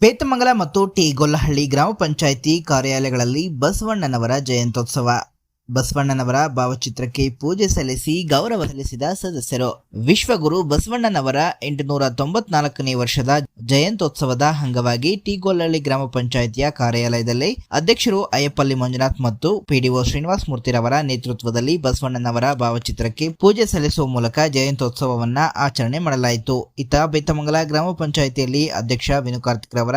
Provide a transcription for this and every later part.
ಬೇತಮಂಗಲ ಮತ್ತು ಟಿ ಗೊಲ್ಲಹಳ್ಳಿ ಗ್ರಾಮ ಪಂಚಾಯಿತಿ ಕಾರ್ಯಾಲಯಗಳಲ್ಲಿ ಬಸವಣ್ಣನವರ ಜಯಂತ್ಯೋತ್ಸವ. ಬಸವಣ್ಣನವರ ಭಾವಚಿತ್ರಕ್ಕೆ ಪೂಜೆ ಸಲ್ಲಿಸಿ ಗೌರವ ಸಲ್ಲಿಸಿದ ಸದಸ್ಯರು. ವಿಶ್ವಗುರು ಬಸವಣ್ಣನವರ ಎಂಟುನೂರ ತೊಂಬತ್ನಾಲ್ಕನೇ ವರ್ಷದ ಜಯಂತ್ಯೋತ್ಸವದ ಅಂಗವಾಗಿ ಟಿ ಗೊಲ್ಲಹಳ್ಳಿ ಗ್ರಾಮ ಪಂಚಾಯಿತಿಯ ಕಾರ್ಯಾಲಯದಲ್ಲಿ ಅಧ್ಯಕ್ಷರು ಅಯ್ಯಪ್ಪಲ್ಲಿ ಮಂಜುನಾಥ್ ಮತ್ತು ಪಿಡಿಒ ಶ್ರೀನಿವಾಸ ಮೂರ್ತಿರವರ ನೇತೃತ್ವದಲ್ಲಿ ಬಸವಣ್ಣನವರ ಭಾವಚಿತ್ರಕ್ಕೆ ಪೂಜೆ ಸಲ್ಲಿಸುವ ಮೂಲಕ ಜಯಂತ್ಯೋತ್ಸವವನ್ನ ಆಚರಣೆ ಮಾಡಲಾಯಿತು. ಇತ ಬೆತ್ತಮಂಗಲ ಗ್ರಾಮ ಪಂಚಾಯಿತಿಯಲ್ಲಿ ಅಧ್ಯಕ್ಷ ವಿನು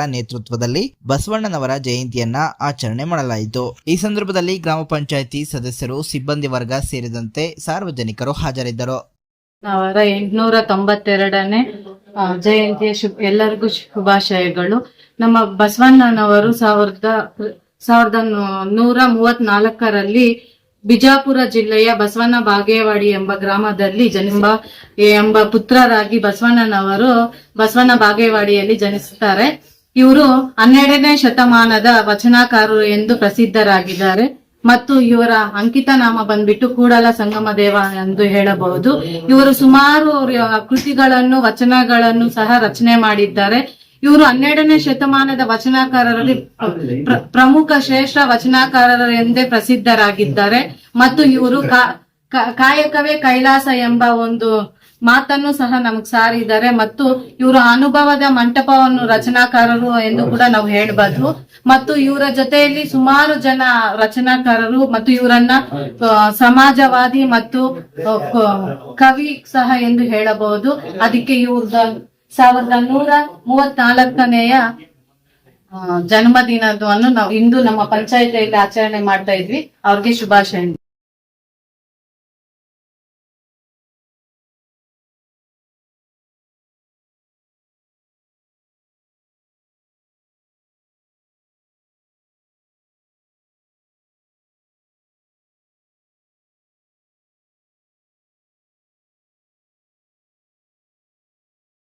ನೇತೃತ್ವದಲ್ಲಿ ಬಸವಣ್ಣನವರ ಜಯಂತಿಯನ್ನ ಆಚರಣೆ ಮಾಡಲಾಯಿತು. ಈ ಸಂದರ್ಭದಲ್ಲಿ ಗ್ರಾಮ ಪಂಚಾಯಿತಿ ಸದಸ್ಯರು, ಸಿಬ್ಬಂದಿ ವರ್ಗ ಸೇರಿದಂತೆ ಸಾರ್ವಜನಿಕರು ಹಾಜರಿದ್ದರು. ಅವರ ಎಂಟುನೂರ ತೊಂಬತ್ತೆರಡನೇ ಜಯಂತಿಯ ಶುಭ, ಎಲ್ಲರಿಗೂ ಶುಭಾಶಯಗಳು. ನಮ್ಮ ಬಸವಣ್ಣನವರು ಸಾವಿರದ ಸಾವಿರದ ನೂರ ಮೂವತ್ನಾಲ್ಕರಲ್ಲಿ ಬಿಜಾಪುರ ಜಿಲ್ಲೆಯ ಬಸವನ ಬಾಗೇವಾಡಿ ಎಂಬ ಗ್ರಾಮದಲ್ಲಿ ಜನಿಸಿದ, ಎಂಬ ಪುತ್ರರಾಗಿ ಬಸವಣ್ಣನವರು ಬಸವನ ಬಾಗೇವಾಡಿಯಲ್ಲಿ ಜನಿಸುತ್ತಾರೆ. ಇವರು ಹನ್ನೆರಡನೇ ಶತಮಾನದ ವಚನಕಾರರು ಎಂದು ಪ್ರಸಿದ್ಧರಾಗಿದ್ದಾರೆ. ಮತ್ತು ಇವರ ಅಂಕಿತ ನಾಮ ಬಂದ್ಬಿಟ್ಟು ಕೂಡಲ ಸಂಗಮ ದೇವ ಎಂದು ಹೇಳಬಹುದು. ಇವರು ಸುಮಾರು ಕೃತಿಗಳನ್ನು, ವಚನಗಳನ್ನು ಸಹ ರಚನೆ ಮಾಡಿದ್ದಾರೆ. ಇವರು ಹನ್ನೆರಡನೇ ಶತಮಾನದ ವಚನಕಾರರಲ್ಲಿ ಪ್ರ- ಪ್ರಮುಖ ಶ್ರೇಷ್ಠ ವಚನಕಾರರು ಎಂದೇ ಪ್ರಸಿದ್ಧರಾಗಿದ್ದಾರೆ. ಮತ್ತು ಇವರು ಕಾಯಕವೇ ಕೈಲಾಸ ಎಂಬ ಒಂದು ಮಾತನ್ನು ಸಹ ನಮಗ್ ಸಾರಿದ್ದಾರೆ ಮತ್ತು ಇವರ ಅನುಭವದ ಮಂಟಪವನ್ನು ರಚನಾಕಾರರು ಎಂದು ಕೂಡ ನಾವು ಹೇಳ್ಬೋದು ಮತ್ತು ಇವರ ಜೊತೆಯಲ್ಲಿ ಸುಮಾರು ಜನ ರಚನಾಕಾರರು ಮತ್ತು ಇವರನ್ನ ಸಮಾಜವಾದಿ ಮತ್ತು ಕವಿ ಸಹ ಎಂದು ಹೇಳಬಹುದು. ಅದಕ್ಕೆ ಇವ್ರದ ಸಾವಿರದ ನೂರ ಮೂವತ್ನಾಲ್ಕನೆಯ ಜನ್ಮದಿನವನ್ನು ನಾವು ಇಂದು ನಮ್ಮ ಪಂಚಾಯತಿಯಲ್ಲಿ ಆಚರಣೆ ಮಾಡ್ತಾ ಇದ್ವಿ. ಅವ್ರಿಗೆ ಶುಭಾಶಯ